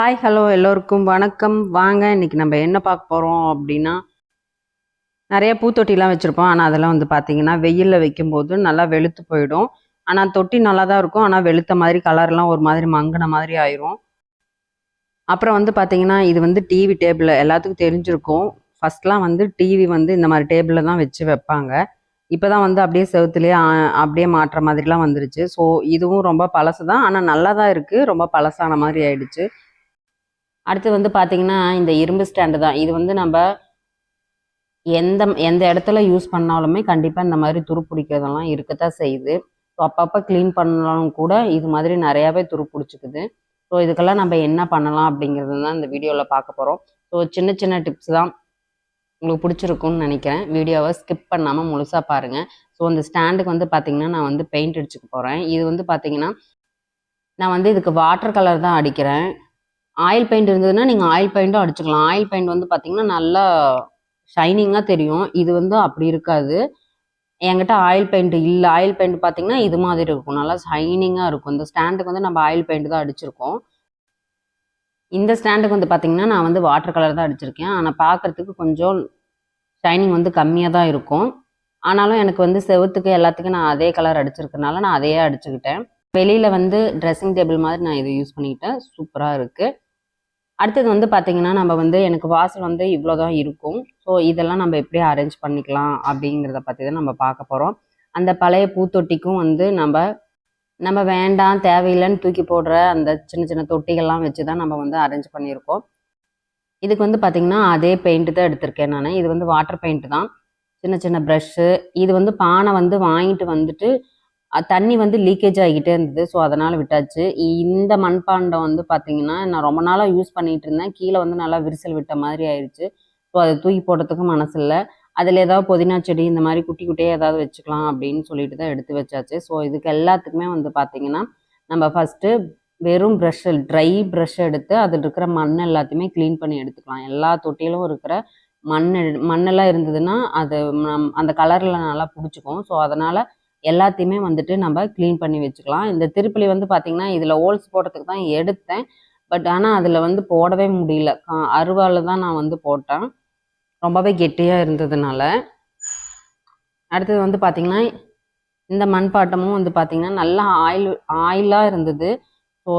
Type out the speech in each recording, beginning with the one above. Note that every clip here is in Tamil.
ஹாய் ஹலோ எல்லோருக்கும் வணக்கம். வாங்க இன்னைக்கு நம்ம என்ன பார்க்க போகிறோம் அப்படின்னா நிறைய பூத்தொட்டிலாம் வச்சுருப்போம். ஆனால் அதெல்லாம் வந்து பார்த்திங்கன்னா வெயிலில் வைக்கும்போது நல்லா வெளுத்து போயிடும். ஆனால் தொட்டி நல்லா தான் இருக்கும். ஆனால் வெளுத்த மாதிரி கலர்லாம் ஒரு மாதிரி மங்கின மாதிரி ஆயிரும். அப்புறம் வந்து பார்த்திங்கன்னா இது வந்து டிவி டேபிள் எல்லாத்துக்கும் தெரிஞ்சிருக்கும். ஃபர்ஸ்ட்லாம் வந்து டிவி வந்து இந்த மாதிரி டேபிளில் தான் வச்சு வைப்பாங்க. இப்போ தான் வந்து அப்படியே செவத்துலேயே அப்படியே மாட்டுற மாதிரிலாம் வந்துருச்சு. ஸோ இதுவும் ரொம்ப பழசு தான் ஆனால் நல்லா தான் இருக்குது ரொம்ப பழசான மாதிரி ஆயிடுச்சு. அடுத்து வந்து பார்த்தீங்கன்னா இந்த இரும்பு ஸ்டாண்டு தான். இது வந்து நம்ம எந்த எந்த இடத்துல யூஸ் பண்ணாலுமே கண்டிப்பாக இந்த மாதிரி துரு பிடிக்கிறதெல்லாம் இருக்கத்தான் செய்யுது. ஸோ அப்பப்போ க்ளீன் பண்ணாலும் கூட இது மாதிரி நிறையாவே துரு பிடிச்சிக்குது. ஸோ இதுக்கெல்லாம் நம்ம என்ன பண்ணலாம் அப்படிங்கிறது தான் இந்த வீடியோவில் பார்க்க போகிறோம் ஸோ சின்ன சின்ன டிப்ஸ் தான் உங்களுக்கு பிடிச்சிருக்கும்னு நினைக்கிறேன். வீடியோவை ஸ்கிப் பண்ணாமல் முழுசாக பாருங்கள் ஸோ அந்த ஸ்டாண்டுக்கு வந்து பார்த்திங்கன்னா நான் வந்து பெயிண்ட் அடிச்சுக்க போகிறேன் இது வந்து பார்த்திங்கன்னா நான் வந்து இதுக்கு வாட்டர் கலர் தான் அடிக்கிறேன். ஆயில் பெயிண்ட் இருந்ததுன்னா நீங்கள் ஆயில் பெயிண்ட்டும் அடிச்சுக்கலாம். ஆயில் பெயிண்ட் வந்து பார்த்தீங்கன்னா நல்லா ஷைனிங்காக தெரியும். இது வந்து அப்படி இருக்காது. என்கிட்ட ஆயில் பெயிண்ட் இல்லை. ஆயில் பெயிண்ட் பார்த்தீங்கன்னா இது மாதிரி இருக்கும். நல்லா ஷைனிங்காக இருக்கும். இந்த ஸ்டாண்டுக்கு வந்து நம்ம ஆயில் பெயிண்ட் தான் அடிச்சிருக்கோம். இந்த ஸ்டாண்டுக்கு வந்து பார்த்தீங்கன்னா நான் வந்து வாட்டர் கலர் தான் அடிச்சிருக்கேன். ஆனால் பார்க்கறதுக்கு கொஞ்சம் ஷைனிங் வந்து கம்மியாக தான் இருக்கும். ஆனாலும் எனக்கு வந்து செவுத்துக்கு எல்லாத்துக்கும் நான் அதே கலர் அடிச்சிருக்கனால நான் அதையே அடிச்சுக்கிட்டேன். வெளியில் வந்து ட்ரெஸ்ஸிங் டேபிள் மாதிரி நான் இதை யூஸ் பண்ணிக்கிட்டேன். சூப்பராக இருக்குது அடுத்தது வந்து பார்த்தீங்கன்னா நம்ம வந்து எனக்கு வாசல் வந்து இவ்வளோ தான் இருக்கும். ஸோ இதெல்லாம் நம்ம எப்படி அரேஞ்ச் பண்ணிக்கலாம் அப்படிங்கிறத பற்றி தான் நம்ம பார்க்க போகிறோம் அந்த பழைய பூத்தொட்டிக்கும் வந்து நம்ம நம்ம வேண்டாம் தேவையில்லைன்னு தூக்கி போடுற அந்த சின்ன சின்ன தொட்டிகள்லாம் வச்சு தான் நம்ம வந்து அரேஞ்ச் பண்ணியிருக்கோம். இதுக்கு வந்து பார்த்திங்கன்னா அதே பெயிண்ட் தான் எடுத்திருக்கேன் நான். இது வந்து வாட்டர் பெயிண்ட் தான். சின்ன சின்ன ப்ரஷ்ஷு இது வந்து பானை வந்து வாங்கிட்டு வந்துட்டு தண்ணி வந்து லீக்கேஜ் ஆகிக்கிட்டே இருந்தது. ஸோ அதனால் விட்டாச்சு. இந்த மண்பாண்டம் வந்து பார்த்தீங்கன்னா நான் ரொம்ப நாளாக யூஸ் பண்ணிட்டு இருந்தேன். கீழே வந்து நல்லா விரிசல் விட்ட மாதிரி ஆயிடுச்சு ஸோ அதை தூக்கி போடுறதுக்கும் மனசு இல்லை அதில் ஏதாவது புதினா செடி இந்த மாதிரி குட்டி குட்டியாக ஏதாவது வச்சுக்கலாம் அப்படின்னு சொல்லிட்டு தான் எடுத்து வச்சாச்சு. ஸோ இதுக்கு எல்லாத்துக்குமே வந்து பார்த்தீங்கன்னா நம்ம ஃபஸ்ட்டு வெறும் ப்ரஷ் ட்ரை ப்ரஷ் எடுத்து அதில் இருக்கிற மண் எல்லாத்தையுமே க்ளீன் பண்ணி எடுத்துக்கலாம். எல்லா தொட்டியிலும் இருக்கிற மண் மண்ணெல்லாம் இருந்ததுன்னா அது அந்த கலரில் நல்லா பிடிச்சிக்கும். ஸோ அதனால் எல்லாத்தையுமே வந்துட்டு நம்ம க்ளீன் பண்ணி வச்சுக்கலாம். இந்த திருப்பலி வந்து பார்த்தீங்கன்னா இதில் ஹோல்ஸ் போடுறதுக்கு தான் எடுத்தேன். பட் ஆனால் அதில் வந்து போடவே முடியல. அருவாவில் தான் நான் வந்து போட்டேன். ரொம்பவே கெட்டியாக இருந்ததுனால. அடுத்தது வந்து பார்த்தீங்கன்னா இந்த மண்பாட்டமும் வந்து பார்த்தீங்கன்னா நல்லா ஆயில் ஆயிலாக இருந்தது. ஸோ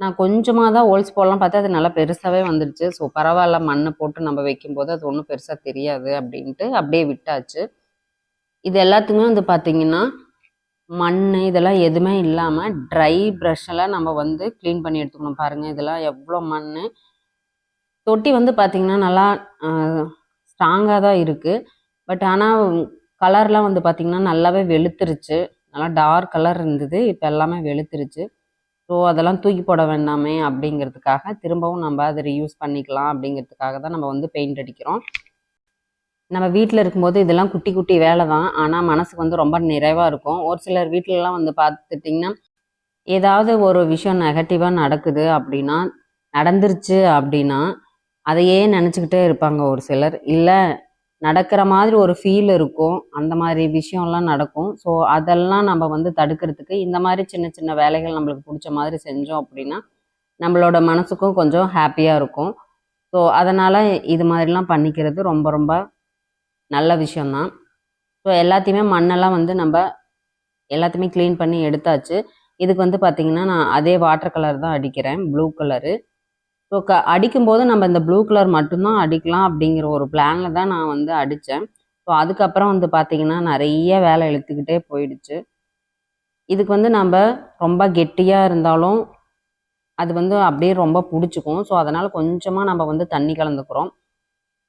நான் கொஞ்சமாக தான் ஹோல்ஸ் போடலாம் பார்த்தா அது நல்லா பெருசாகவே வந்துடுச்சு. ஸோ பரவாயில்ல மண்ணை போட்டு நம்ம வைக்கும்போது அது ஒன்றும் பெருசாக தெரியாது அப்படின்ட்டு அப்படியே விட்டாச்சு. இது எல்லாத்துக்குமே வந்து பார்த்தீங்கன்னா மண் இதெல்லாம் எதுவுமே இல்லாமல் ட்ரை ப்ரஷ்ஷெல்லாம் நம்ம வந்து க்ளீன் பண்ணி எடுத்துக்கணும் பாருங்கள் இதெல்லாம் எவ்வளோ மண் தொட்டி வந்து பார்த்திங்கன்னா நல்லா ஸ்ட்ராங்காக தான் இருக்குது பட் ஆனால் கலர்லாம் வந்து பார்த்திங்கன்னா நல்லாவே வெளுத்துருச்சு. நல்லா டார்க் கலர் இருந்தது. இப்போ எல்லாமே வெளுத்துருச்சு. ஸோ அதெல்லாம் தூக்கி போட வேண்டாமே அப்படிங்கிறதுக்காக திரும்பவும் நம்ம அதை ரீயூஸ் பண்ணிக்கலாம் அப்படிங்கிறதுக்காக தான் நம்ம வந்து பெயிண்ட் அடிக்கிறோம். நம்ம வீட்டில் இருக்கும்போது இதெல்லாம் குட்டி குட்டி வேலை தான் ஆனால் மனசுக்கு வந்து ரொம்ப நிறைவாக இருக்கும். ஒரு சிலர் வீட்டிலலாம் வந்து பார்த்துட்டிங்கன்னா ஏதாவது ஒரு விஷயம் நெகட்டிவாக நடக்குது அப்படின்னா நடந்துருச்சு அப்படின்னா அதையே நினச்சிக்கிட்டே இருப்பாங்க ஒரு சிலர். இல்லை நடக்கிற மாதிரி ஒரு ஃபீல் இருக்கும். அந்த மாதிரி விஷயம்லாம் நடக்கும். ஸோ அதெல்லாம் நம்ம வந்து தடுக்கிறதுக்கு இந்த மாதிரி சின்ன சின்ன வேலைகள் நம்மளுக்கு பிடிச்ச மாதிரி செஞ்சோம் அப்படின்னா நம்மளோட மனசுக்கும் கொஞ்சம் ஹாப்பியாக இருக்கும். ஸோ அதனால் இது மாதிரிலாம் பண்ணிக்கிறது ரொம்ப ரொம்ப நல்ல விஷயம்தான். ஸோ எல்லாத்தையுமே மண்ணெல்லாம் வந்து நம்ம எல்லாத்தையுமே க்ளீன் பண்ணி எடுத்தாச்சு. இதுக்கு வந்து பார்த்திங்கன்னா நான் அதே வாட்டர் கலர் தான் அடிக்கிறேன். ப்ளூ கலரு ஸோ க அடிக்கும்போது நம்ம இந்த ப்ளூ கலர் மட்டும்தான் அடிக்கலாம் அப்படிங்கிற ஒரு பிளானில் தான் நான் வந்து அடித்தேன் ஸோ அதுக்கப்புறம் வந்து பார்த்திங்கன்னா நிறைய வேலை இழுத்துக்கிட்டே போயிடுச்சு. இதுக்கு வந்து நம்ம ரொம்ப கெட்டியாக இருந்தாலும் அது வந்து அப்படியே ரொம்ப பிடிச்சிக்கும். ஸோ அதனால் கொஞ்சமாக நம்ம வந்து தண்ணி கலந்துக்கிறோம்.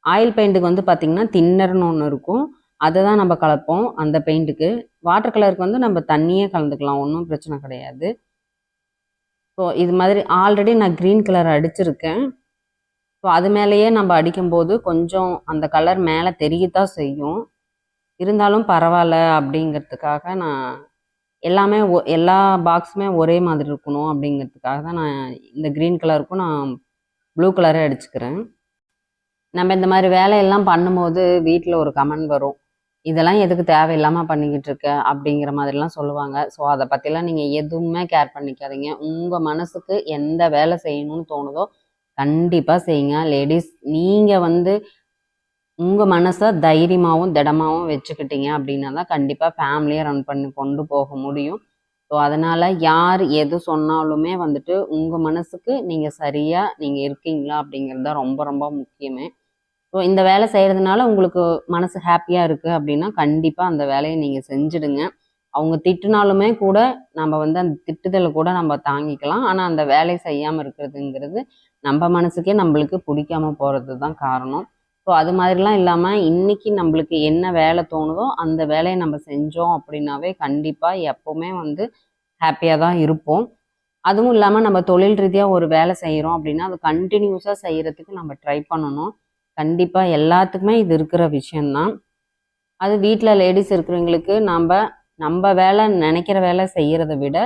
ஆயில் பெயிண்ட்டுக்கு வந்து பார்த்திங்கன்னா தின்னர்னு ஒன்று இருக்கும். அதை தான் நம்ம கலப்போம் அந்த பெயிண்ட்டுக்கு. வாட்டர் கலருக்கு வந்து நம்ம தண்ணியே கலந்துக்கலாம் ஒன்றும் பிரச்சனை கிடையாது. ஸோ இது மாதிரி ஆல்ரெடி நான் க்ரீன் கலர் அடிச்சிருக்கேன். ஸோ அது மேலேயே நம்ம அடிக்கும்போது கொஞ்சம் அந்த கலர் மேலே தெரியத்தான் செய்யும். இருந்தாலும் பரவாயில்ல அப்படிங்கிறதுக்காக நான் எல்லாமே ஒ- எல்லா பாக்ஸுமே ஒரே மாதிரி இருக்கணும் அப்படிங்கிறதுக்காக தான் நான் இந்த க்ரீன் கலருக்கும் நான் ப்ளூ கலரே அடிச்சுக்கிறேன். நம்ம இந்த மாதிரி வேலையெல்லாம் பண்ணும்போது வீட்டில் ஒரு கமெண்ட் வரும். இதெல்லாம் எதுக்கு தேவையில்லாமல் பண்ணிக்கிட்டு இருக்க? அப்படிங்கிற மாதிரிலாம் சொல்லுவாங்க. ஸோ அதை பற்றிலாம் நீங்கள் எதுவுமே கேர் பண்ணிக்காதீங்க. உங்கள் மனசுக்கு எந்த வேலை செய்யணும்னு தோணுதோ கண்டிப்பாக செய்யுங்க. லேடிஸ் நீங்கள் வந்து உங்கள் மனசை தைரியமாகவும் திடமாகவும் வச்சுக்கிட்டீங்க அப்படின்னா தான் கண்டிப்பாக ஃபேமிலியை ரன் பண்ணி கொண்டு போக முடியும். ஸோ அதனால் யார் எது சொன்னாலுமே வந்துட்டு உங்கள் மனசுக்கு நீங்கள் சரியாக நீங்கள் இருக்கீங்களா அப்படிங்கிறது தான் ரொம்ப ரொம்ப முக்கியமே. ஸோ இந்த வேலை செய்கிறதுனால உங்களுக்கு மனசு ஹாப்பியாக இருக்குது அப்படின்னா கண்டிப்பாக அந்த வேலையை நீங்கள் செஞ்சுடுங்க. அவங்க திட்டுனாலுமே கூட நம்ம வந்து அந்த திட்டுதலை கூட நம்ம தாங்கிக்கலாம். ஆனால் அந்த வேலை செய்யாமல் இருக்கிறதுங்கிறது நம்ம மனசுக்கே நம்மளுக்கு பிடிக்காம போகிறது தான் காரணம். ஸோ அது மாதிரிலாம் இல்லாமல் இன்னைக்கு நம்மளுக்கு என்ன வேலை தோணுதோ அந்த வேலையை நம்ம செஞ்சோம் அப்படின்னாவே கண்டிப்பாக எப்போவுமே வந்து ஹாப்பியாக தான் இருப்போம். அதுவும் இல்லாமல் நம்ம தொழில் ரீதியாக ஒரு வேலை செய்கிறோம் அப்படின்னா அது கண்டினியூஸாக செய்கிறதுக்கு நம்ம ட்ரை பண்ணணும். கண்டிப்பாக எல்லாத்துக்குமே இது இருக்கிற விஷயந்தான் அது வீட்டில் லேடிஸ் இருக்கிறவங்களுக்கு நாம் நம்ம வேலை நினைக்கிற வேலை செய்கிறத விட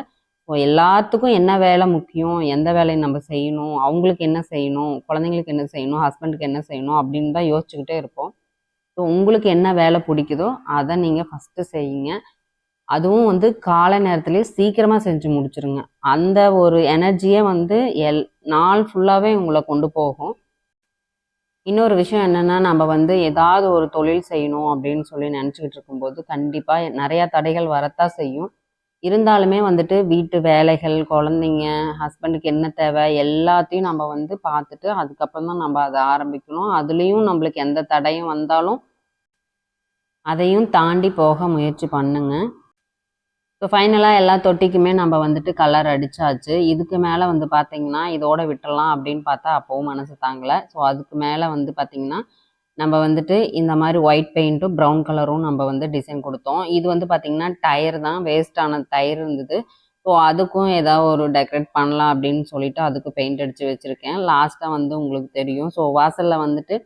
எல்லாத்துக்கும் என்ன வேலை முக்கியம் எந்த வேலையை நம்ம செய்யணும் அவங்களுக்கு என்ன செய்யணும் குழந்தைங்களுக்கு என்ன செய்யணும் ஹஸ்பண்டுக்கு என்ன செய்யணும் அப்படின்னு தான் யோசிச்சுக்கிட்டே இருப்போம். ஸோ உங்களுக்கு என்ன வேலை பிடிக்குதோ அதை நீங்கள் ஃபஸ்ட்டு செய்யுங்க. அதுவும் வந்து காலை நேரத்துலேயே சீக்கிரமாக செஞ்சு முடிச்சிருங்க. அந்த ஒரு எனர்ஜியே வந்து எல் நாள் ஃபுல்லாகவே உங்களை கொண்டு போகும். இன்னொரு விஷயம் என்னன்னா நம்ம வந்து ஏதாவது ஒரு தொழில் செய்யணும் அப்படின்னு சொல்லி நினச்சிக்கிட்டு இருக்கும்போது கண்டிப்பாக நிறையா தடைகள் வரத்தான் செய்யும். இருந்தாலுமே வந்துட்டு வீட்டு வேலைகள் குழந்தைங்க ஹஸ்பண்டுக்கு என்ன தேவை எல்லாத்தையும் நம்ம வந்து பார்த்துட்டு அதுக்கப்புறம் தான் நம்ம அதை ஆரம்பிக்கணும். அதுலேயும் நம்மளுக்கு எந்த தடையும் வந்தாலும் அதையும் தாண்டி போக முயற்சி பண்ணுங்க. ஸோ ஃபைனலாக எல்லா தொட்டிக்குமே நம்ம வந்துட்டு கலர் அடித்தாச்சு இதுக்கு மேலே வந்து பார்த்தீங்கன்னா இதோட விட்டுறலாம் அப்படின்னு பார்த்தா அப்போவும் மனசு தாங்கலை. ஸோ அதுக்கு மேலே வந்து பார்த்தீங்கன்னா நம்ம வந்துட்டு இந்த மாதிரி ஒயிட் பெயிண்ட்டும் ப்ரௌன் கலரும் நம்ம வந்து டிசைன் கொடுத்தோம். இது வந்து பார்த்தீங்கன்னா டயர் தான். வேஸ்டான டயர் இருந்தது. ஸோ அதுக்கும் ஏதாவது ஒரு டெக்கரேட் பண்ணலாம் அப்படின்னு சொல்லிட்டு அதுக்கு பெயிண்ட் அடித்து வச்சுருக்கேன். லாஸ்ட்டாக வந்து உங்களுக்கு தெரியும். ஸோ வாசலில் வந்துட்டு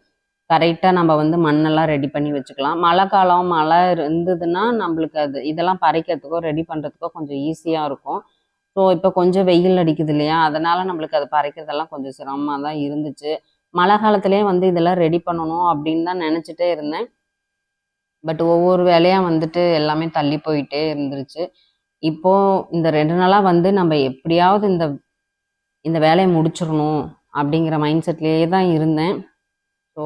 கரெக்டாக நம்ம வந்து மண்ணெல்லாம் ரெடி பண்ணி வச்சுக்கலாம். மழை காலம் மழை இருந்ததுன்னா நம்மளுக்கு அது இதெல்லாம் பறிக்கிறதுக்கோ ரெடி பண்ணுறதுக்கோ கொஞ்சம் ஈஸியாக இருக்கும். ஸோ இப்போ கொஞ்சம் வெயில் அடிக்குது இல்லையா? அதனால் நம்மளுக்கு அது பறிக்கிறதெல்லாம் கொஞ்சம் சிரமமாக தான் இருந்துச்சு. மழை காலத்துலேயே வந்து இதெல்லாம் ரெடி பண்ணணும் அப்படின்னு தான் நினச்சிட்டே இருந்தேன். பட் ஒவ்வொரு வேலையாக வந்துட்டு எல்லாமே தள்ளி போயிட்டே இருந்துருச்சு. இப்போ இந்த ரெண்டு நாளாக வந்து நம்ம எப்படியாவது இந்த இந்த வேலையை முடிச்சிடணும் அப்படிங்கிற மைண்ட் செட்லேயே தான் இருந்தேன். ஸோ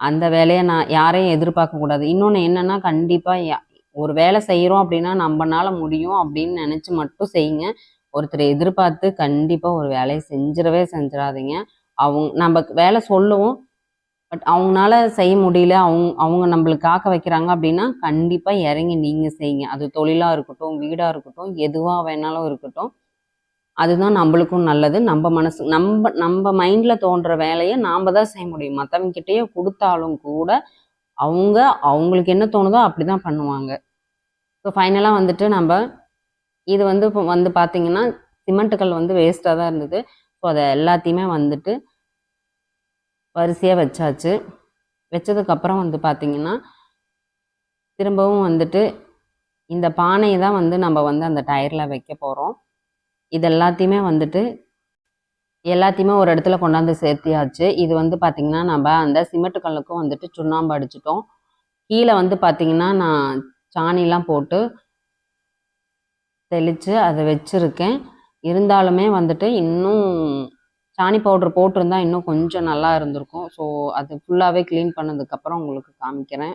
அந்த வேலையை நான் யாரையும் எதிர்பார்க்கக்கூடாது இன்னொன்று என்னன்னா கண்டிப்பாக ஒரு வேலை செய்கிறோம் அப்படின்னா நம்மனால முடியும் அப்படின்னு நினச்சி மட்டும் செய்யுங்க. ஒருத்தரை எதிர்பார்த்து கண்டிப்பாக ஒரு வேலையை செஞ்சிடவே செஞ்சிடாதீங்க. அவங்க நம்ம வேலை சொல்லுவோம். பட் அவங்களால செய்ய முடியல அவங்க அவங்க நம்மளுக்கு காக்க வைக்கிறாங்க அப்படின்னா கண்டிப்பாக இறங்கி நீங்கள் செய்யுங்க. அது தொழிலாக இருக்கட்டும் வீடாக இருக்கட்டும் எதுவாக வேணாலும் இருக்கட்டும். அதுதான் நம்மளுக்கும் நல்லது. நம்ம மனசு நம்ம நம்ம மைண்டில் தோன்ற வேலையை நாம் தான் செய்ய முடியும். மற்றவங்கிட்டேயே கொடுத்தாலும் கூட அவங்க அவங்களுக்கு என்ன தோணுதோ அப்படி தான் பண்ணுவாங்க ஸோ ஃபைனலாக வந்துட்டு நம்ம இது வந்து இப்போ வந்து பார்த்தீங்கன்னா சிமெண்ட்டுகள் வந்து வேஸ்ட்டாக தான் இருந்தது. ஸோ அதை எல்லாத்தையுமே வந்துட்டு வரிசையாக வச்சாச்சு. வச்சதுக்கப்புறம் வந்து பார்த்தீங்கன்னா திரும்பவும் வந்துட்டு இந்த பானையை தான் வந்து நம்ம வந்து அந்த டயரில் வைக்க போகிறோம் இது எல்லாத்தையுமே வந்துட்டு எல்லாத்தையுமே ஒரு இடத்துல கொண்டாந்து சேர்த்தியாச்சு. இது வந்து பார்த்திங்கன்னா நம்ம அந்த சிமெண்ட் கல்லுக்கும் வந்துட்டு சுண்ணாம்பு அடிச்சிட்டோம். கீழே வந்து பார்த்திங்கன்னா நான் சாணிலாம் போட்டு தெளித்து அதை வச்சுருக்கேன். இருந்தாலுமே வந்துட்டு இன்னும் சாணி பவுட்ரு போட்டிருந்தா இன்னும் கொஞ்சம் நல்லா இருந்திருக்கும். ஸோ அது ஃபுல்லாகவே க்ளீன் பண்ணதுக்கப்புறம் உங்களுக்கு காமிக்கிறேன்.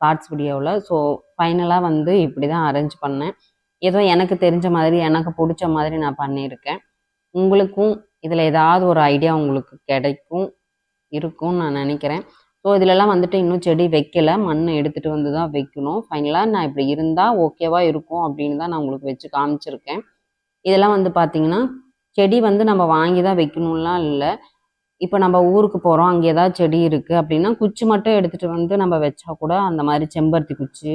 ஷார்ட்ஸ் வீடியோவில் ஸோ ஃபைனலாக வந்து இப்படி தான் அரேஞ்ச் பண்ணேன். ஏதோ எனக்கு தெரிஞ்ச மாதிரி எனக்கு பிடிச்ச மாதிரி நான் பண்ணியிருக்கேன். உங்களுக்கும் இதில் ஏதாவது ஒரு ஐடியா உங்களுக்கு கிடைக்கும் இருக்கும்னு நான் நினைக்கிறேன். ஸோ இதிலெல்லாம் வந்துட்டு இன்னும் செடி வைக்கல. மண் எடுத்துகிட்டு வந்து தான் வைக்கணும். ஃபைனலாக நான் இப்படி இருந்தால் ஓகேவா இருக்கும் அப்படின்னு தான் நான் உங்களுக்கு வச்சு காமிச்சிருக்கேன். இதெல்லாம் வந்து பார்த்தீங்கன்னா செடி வந்து நம்ம வாங்கி தான் வைக்கணும்லாம் இல்லை. இப்போ நம்ம ஊருக்கு போகிறோம் அங்கே ஏதாவது செடி இருக்குது அப்படின்னா குச்சி மட்டும் எடுத்துகிட்டு வந்து நம்ம வச்சா கூட அந்த மாதிரி செம்பருத்தி குச்சி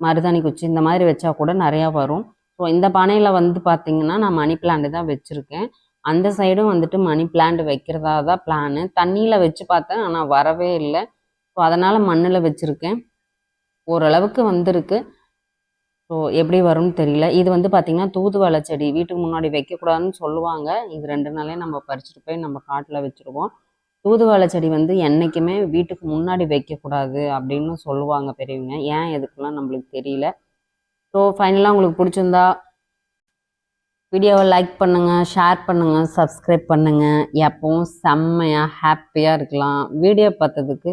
மருதாணி குச்சி இந்த மாதிரி வச்சா கூட நிறையா வரும். ஸோ இந்த பானையில் வந்து பார்த்தீங்கன்னா நான் மணி பிளான்ட் தான் வச்சுருக்கேன். அந்த சைடும் வந்துட்டு மணி பிளான்ட் வைக்கிறதா தான் பிளானு தண்ணியில் வச்சு பார்த்தேன் ஆனால் வரவே இல்லை. ஸோ அதனால் மண்ணில் வச்சுருக்கேன். ஓரளவுக்கு வந்திருக்கு. ஸோ எப்படி வரும்னு தெரியல. இது வந்து பார்த்திங்கன்னா தூதுவளை செடி. வீட்டுக்கு முன்னாடி வைக்கக்கூடாதுன்னு சொல்லுவாங்க. இது ரெண்டு நாளே நம்ம பறிச்சுட்டு போய் நம்ம காட்டில் வச்சுருவோம். தூதுவளை செடி வந்து என்றைக்குமே வீட்டுக்கு முன்னாடி வைக்கக்கூடாது அப்படின்னு சொல்லுவாங்க பெரியவங்க. ஏன் எதுக்குலாம் நம்மளுக்கு தெரியல. ஸோ ஃபைனலாக உங்களுக்கு பிடிச்சிருந்தா வீடியோவை லைக் பண்ணுங்கள் ஷேர் பண்ணுங்கள் சப்ஸ்கிரைப் பண்ணுங்கள் எப்பவும் செம்மையாக ஹாப்பியாக இருக்கலாம். வீடியோ பார்த்ததுக்கு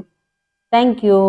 தேங்க்யூ